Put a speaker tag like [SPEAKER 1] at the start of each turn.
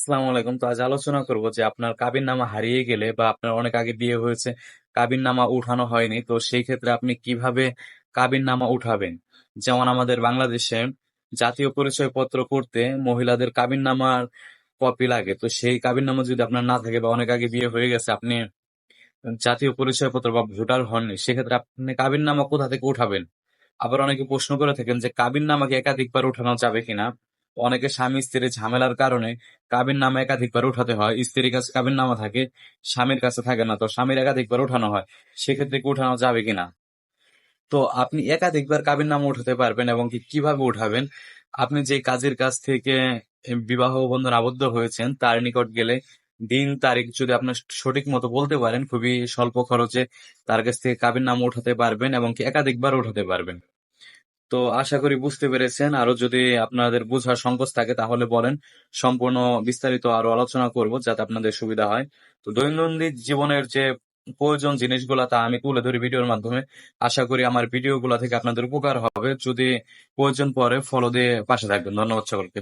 [SPEAKER 1] আসসালামু আলাইকুম। তো আজ আলোচনা করব যে আপনার কাবিন নামা হারিয়ে গেলে বা আপনার অনেক আগে বিয়ে হয়েছে কাবিন নামা উঠানো হয়নি। তো সেই ক্ষেত্রে আপনি কীভাবে কাবিন নামা উঠাবেন? যেমন আমাদের বাংলাদেশে জাতীয় পরিচয়পত্র করতে মহিলাদের কাবিন নামার কপি লাগে। তো সেই কাবিন নামা যদি আপনার না থাকে বা অনেক আগে বিয়ে হয়ে গেছে, আপনি জাতীয় পরিচয়পত্র বা ভোটার হননি, সেক্ষেত্রে আপনি কাবিন নামা কোথা থেকে উঠাবেন? আবার অনেকে প্রশ্ন করে থাকেন যে কাবিন নামাকে একাধিকবার উঠানো যাবে কিনা? অনেকে স্বামী স্ত্রীর ঝামেলার কারণে কাবিন নামা একাধিকবার উঠাতে হয়। স্ত্রীর কাছে কাবিন নামা থাকে, স্বামীর কাছে থাকে না। তো স্বামীর একাধিকবার উঠানো হয়। সেক্ষেত্রে কি উঠানো যাবে কিনা? তো আপনি একাধিকবার কাবিন নামা উঠাতে পারবেন এবং কি কীভাবে উঠাবেন? আপনি যে কাজের কাছ থেকে বিবাহ বন্ধন আবদ্ধ হয়েছেন, তার নিকট গেলে দিন, তারিখ যদি আপনার সঠিক মতো বলতে পারেন, খুবই স্বল্প খরচে তার কাছ থেকে কাবিন নামা উঠাতে পারবেন এবং কি একাধিকবার উঠাতে পারবেন। তো আশা করি বুঝতে পেরেছেন। আরও যদি আপনাদের বোঝার সংকোচ থাকে তাহলে বলেন। সম্পূর্ণ বিস্তারিত আরও আলোচনা করব যাতে আপনাদের সুবিধা হয়। তো দৈনন্দিন জীবনের যে প্রয়োজন জিনিসগুলা তা আমি তুলে ধরি ভিডিওর মাধ্যমে। আশা করি আমার ভিডিওগুলো থেকে আপনাদের উপকার হবে। যদি প্রয়োজন পরে ফলো দিয়ে পাশে থাকবেন। ধন্যবাদ সকলকে।